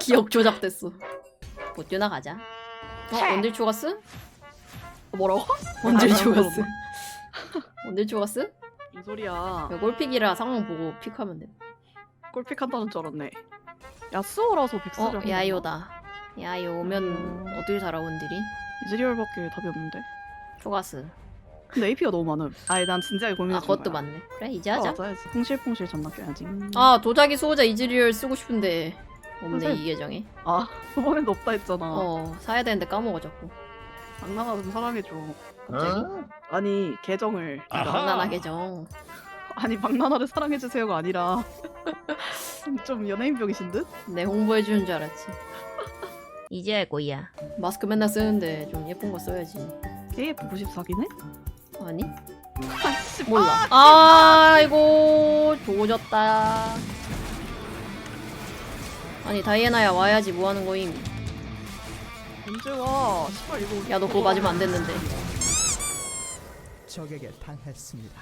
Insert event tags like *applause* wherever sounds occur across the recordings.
*laughs* 기억 조작됐어. 못 뛰어나가자. 어, 원딜 초가스? 뭐라고? *laughs* 원딜 아, 초가스. 원딜 초가스? 무슨 소리야? 야, 골픽이라 상황 보고 픽하면 돼. 골픽 한다는 줄 알았네. 야스오라서 백스를 어, 야요다. 야요 오면 어딜 살아 원딜이? 이즈리얼밖에 답이 없는데. 초가스. 근데 AP가 너무 많음. 아니 난 진지하게 고민해. 아, 그것도 맞네. 그래, 이제 하자. 맞아야지. 풍실풍실 전나 껴야지. 아, 도자기 수호자 이즈리얼 쓰고 싶은데 없네 선생님. 이 계정에. 아 *laughs* 저번에도 없다 했잖아. 어, 사야 되는데 까먹어 자꾸. 장난하다 좀 사랑해줘. 갑자기. 아니 계정을 장난하 계정. 아니 박나나를 사랑해주세요가 아니라 *laughs* 좀 연예인병이신 듯? 내 홍보해 주는 줄 알았지. *laughs* 이제 할 거야. 마스크 맨날 쓰는데 좀 예쁜 거 써야지. KF94기네? 아니? 아씨 몰라. 아 이고 조졌다. 아니 다이애나야 와야지 뭐 하는 거임? 언제 와? 씨발 이거 야 너 그거 맞으면 안 됐는데. 적에게 당했습니다.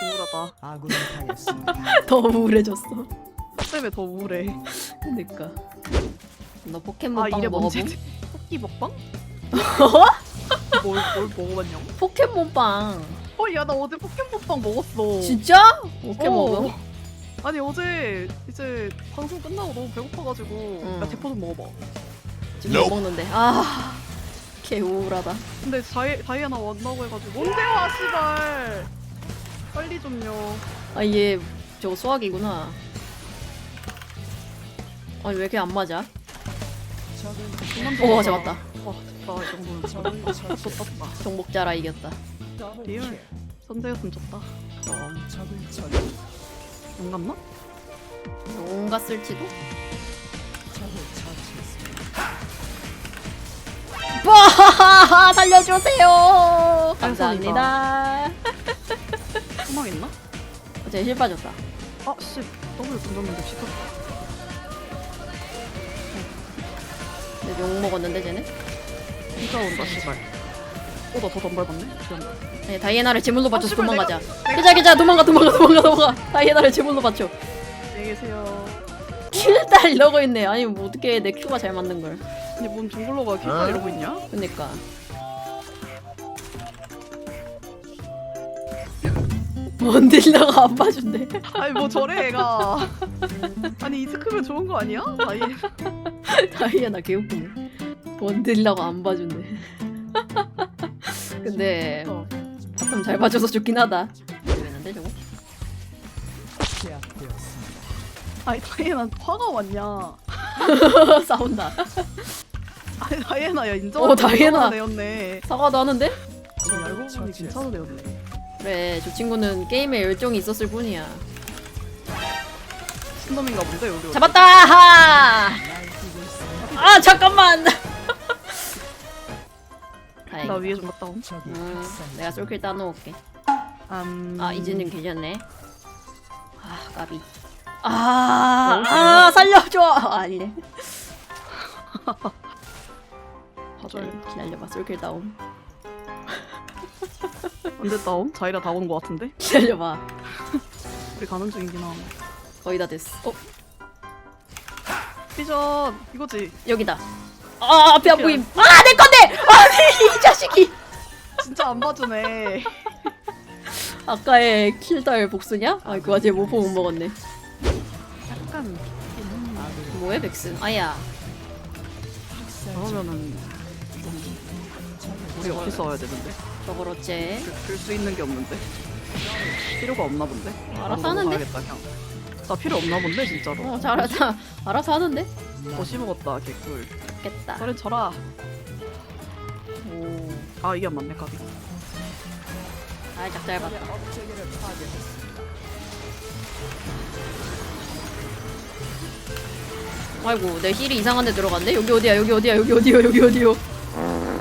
우울하다. 아군이 당했습니다. *laughs* 더 우울해졌어. 때문에 더 우울해. 그니까. 너 아 포켓몬 빵 이래 먹어보? 뭔지 토끼 먹방? *laughs* 뭘, 뭘 먹어봤냐? 포켓몬 빵. 어, 야, 나 어제 포켓몬빵 먹었어. 진짜? 어떻게 어. 먹어? 아니, 어제 이제 방송 끝나고 너무 배고파가지고. 응. 야, 대포 좀 먹어봐. 지금 못 먹는데. 아, 개 우울하다. 근데 다이, 다이아나 왔다고 해가지고. 뭔데 와, 씨발. 빨리 좀요. 아, 얘 저거 수학이구나. 아니 왜 이렇게 안 맞아? 오 먹자. 잡았다. 와, 됐다. 이 정도면 적을 또 처치. 떴다. 정복자라 이겼다. 리얼. 선제였으면 좋다. 그럼 갔나? 뭔가 쓸지도? 와 *laughs* 살려주세요. 감사합니다. 소망 있나? 어제 힐 빠졌다. 아, 씨. 더블 던졌는데 시켰다. 근데 욕 먹었는데 쟤네? 진짜 온다, 씨발. 어, 나더 덤밟았네? 미안. 아니 다이애나를 제물로 받쳐서 씨발, 도망가자. 내가- 기자 기자 도망가 도망가 도망가 도망가. 다이애나를 제물로 받쳐. 안녕히 계세요. 킬달 이러고 있네. 아니 뭐 어떻게 내 큐가 잘 맞는 걸. 아니, 뭔 정글러가 킬다 이러고 있냐? 그니까. 원딜러가 안 봐준대. 아니, 뭐 저래, 애가. 아니, 이즈 크면 좋은 거 아니야? 아니, 다이애나 개웃기네. 원딜러가 안 봐준대. 근데 어. 바텀 잘 봐줘서 좋긴 하다. 모르겠는데 저거? 아니, 다이애나 화가 왔냐? *laughs* 싸운다. 아니, 다이애나, 야, 인정. 어, 다이애나. 내였네. 사과도 하는데? 지금 알고 보니 괜찮은 애였네. 그래 저 친구는 게임에 열정이 있었을 뿐이야. 신놈인가 본데, 우리. 잡았다! 하! 아 잠깐만. 나 다행이다. 위에 좀 갔다 온. 음. 내가 솔킬 따놓을게. 음... 아 이제는 계셨네. 아 까비. 아, 아 살려줘. *laughs* 아, 아니네. *laughs* 봐줘야 기다려봐 솔킬 다운. 언제 다운? 자이라 다 오는 거 같은데? *laughs* 기다려봐. 우리 가는 중이긴 하네. 거의 다 됐어. 어 피전 이거지. 여기다. 아 앞에 안 보임. 아내 건데. 아니 이 자식이. 진짜 안 봐주네. *laughs* 아까의 킬달 복수냐? 아 그거 아직 못 보면 먹었네. 약간 뭐해 백스? 아야. 그러면은 우리 어디 싸워야 되는데? 저걸 어째? 줄 수 있는 게 없는데. 필요가 없나 본데? 알아서 아, 하는데? 가야겠다, 그냥. 나 필요 없나 본데 진짜로. 어 잘하다. 알아서 하는데? 더 씹어먹었다 개꿀. 좋겠다. 저래 쳐라. 오. 아 이게 안 맞네 까비. 업체계를 파괴했습니다. 아이고 내 힐이 이상한 데 들어갔네? 여기 어디야 여기 어디야 여기 어디요 여기 어디요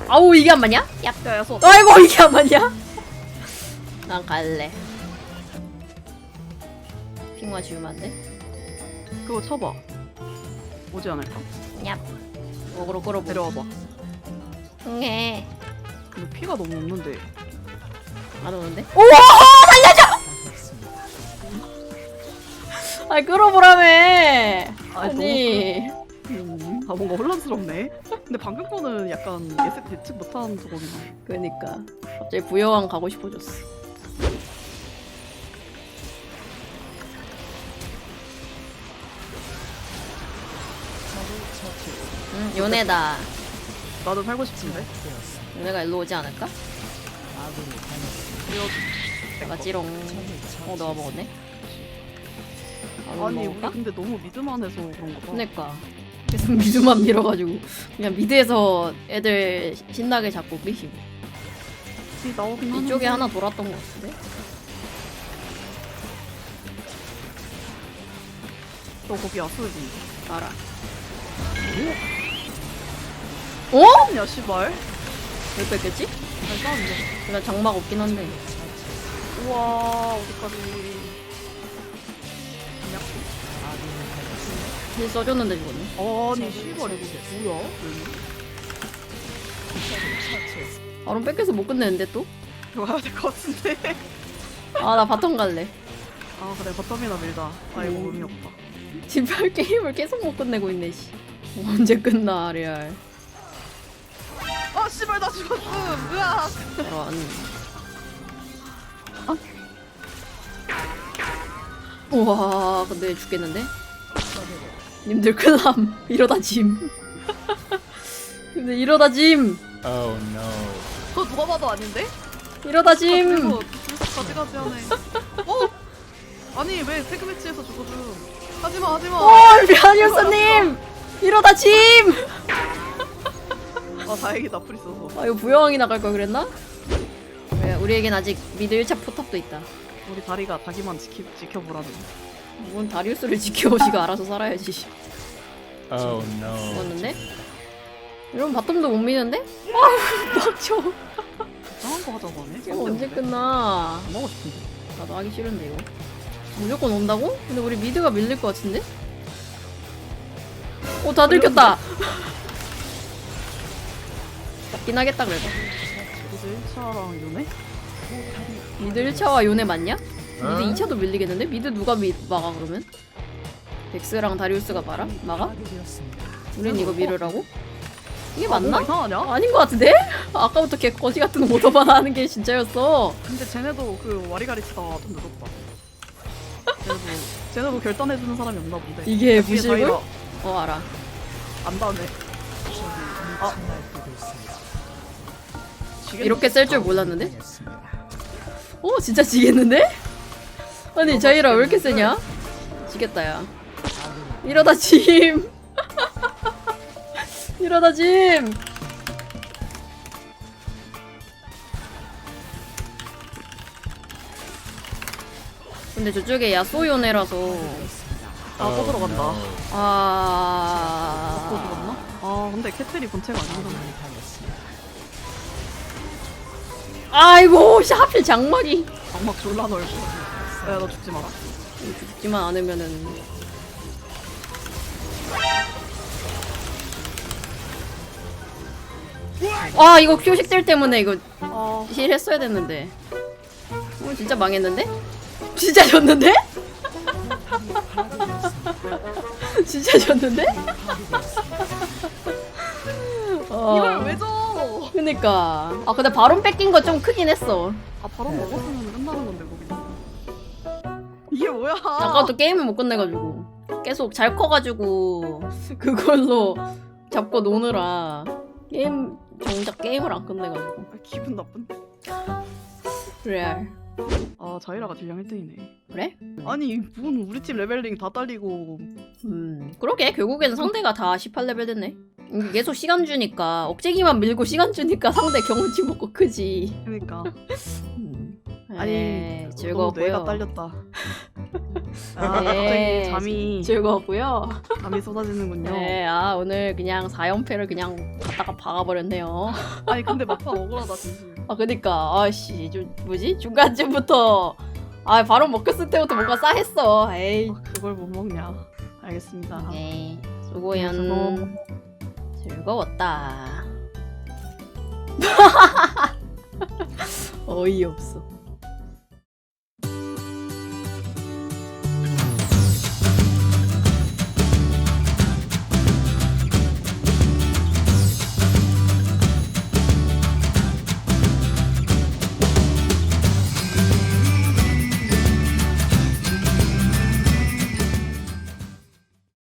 아우 이게 안 맞냐? 야 야야 소. 아이고 이게 안 맞냐? 난 갈래 핑화 지우면 안 돼? 그거 쳐봐. 오지 않을까? 얍 먹으러 끌어보 데려와봐. 응해 근데 피가 너무 없는데. 안 오는데? 우와 당했습니다. 아 끌어보라며 아니, 음, 아 뭔가 혼란스럽네. 근데 방금 거는 약간 예측 예측 못한 저거기네. 그니까 갑자기 부여왕 가고 싶어졌어 요네다 나도 살고 싶은데. 요네가 일로 오지 않을까? 적을 어 너가 먹었네 아, 아니 우리 먹을까? 근데 너무 미드만 해서 그런 거다. 그니까 계속 미드만 밀어가지고 그냥 미드에서 애들 신나게 잡고 미심 이 나오긴 하는데. 이쪽에 하나 돌았던 것 같은데 너 거기 야수지. 알아 어? 야 씨발. 왜 뺐겠지? 잘 싸운데. 그냥 장막 없긴 한데 우와 어디까지. 힐 써줬는데 죽었네 아니 씨발 이거 뭐야? 바로 뺏겨서 못 끝내는데 또? 들어가야 될 것 같은데. 아 나 바텀 갈래 아 그래 버텀이나 밀자. 아 이거 음. 의미 없다. 집별 게임을 계속 못 끝내고 있네 씨 언제 끝나 레알 아 씨발 나 죽었어. 으아. 저런 어? 우와 근데 죽겠는데? 님들 클람 이러다 짐 *laughs* 근데 이러다 짐 Oh no. 그거 누가 봐도 아닌데? 이러다 짐 그리고 가지가지 하네. 어? 아니 왜 태그 매치에서 죽어줘? 하지마 하지마. 어, 류한일사님 이러다 짐! 아 다행이다 풀 있어서. 아 이거 부여왕이 나갈 걸 그랬나? 왜 우리에겐 아직 미드 1차 포탑도 있다 우리 다리가 자기만 지키, 지켜보라는. 뭔 다리우스를 지켜 지가 알아서 살아야지 Oh no. 죽었는데? 이러면 바텀도 못 미는데? 아우 빡쳐 이상한 거 하자고 하네. 이거 언제 끝나 안 하고 싶은데. 나도 하기 싫은데 이거 무조건 온다고? 근데 우리 미드가 밀릴 것 같은데? 오 다 들켰다 잡긴 하겠다 그래도 1차랑 요네? 미드 1차와 요네 맞냐? 미드 2차도 밀리겠는데? 미드 누가 미, 막아 그러면? 덱스랑 다리우스가 말아? 막아? 우린 이거 미르라고? 이게 아, 맞나? 이상하냐? 아닌 것 같은데? *laughs* 아까부터 걔 거지 같은 오더만 하는 게 진짜였어 근데 쟤네도 그 와리가리 치다가 좀 늦었다. 쟤네도, 쟤네도 결단해주는 사람이 없나 본데. 이게 뒤에? 다이라 어 알아 안. 적이 아. 이렇게 셀 줄 몰랐는데? 어 진짜 지겠는데? 아니 자이라 왜 이렇게 세냐? 지겠다 야 이러다 짐 *laughs* 이러다 짐 근데 저쪽에 야소요네라서. 아, no. 또 아... 죽었나? 아, 근데 캐틀이 본체가 당했습니다. 아이고 씨, 하필 장막이 장막 졸라 넓고. 야, 너 죽지 마라. 죽지만 않으면은 아 이거 큐식들 때문에 이거 아, 힐 했어야 됐는데 어 진짜 망했는데? 진짜 졌는데? *laughs* 진짜 졌는데? 어, 이걸 왜 줘? 그니까 아 근데 바론 뺏긴 거 좀 크긴 했어 아, 바로 먹었으면 끝나는 건데, 거기. 이게 뭐야? 아까부터 게임을 못 끝내가지고 계속 잘 커가지고 그걸로 잡고 노느라 게임 정작 게임을 안 끝내가지고 아, 기분 나쁜데. 레알 아, 자이라가 딜량 1등이네. 그래? 아니, 뭔 우리 팀 레벨링 다 딸리고. 음 그러게 결국에는 상대가 다 18레벨 됐네 계속 시간 주니까 억제기만 밀고 시간 주니까 상대 경험치 먹고 크지 그니까. 음. 아니, 너무 즐거웠고요 뇌가 딸렸다. *laughs* 아, 네. 갑자기 잠이, 즐거웠고요 잠이 쏟아지는군요. 네, 아 오늘 그냥 4연패를 그냥 갖다가 박아버렸네요 아니, 근데 막판 억울하다, 진심. 아 그니까 아씨 좀 뭐지 중간쯤부터 아 바로 먹혔을 때부터 뭔가 싸했어 에이 아, 그걸 못 먹냐. 알겠습니다. 에이 수고연 수고. 즐거웠다. *laughs* 어이없어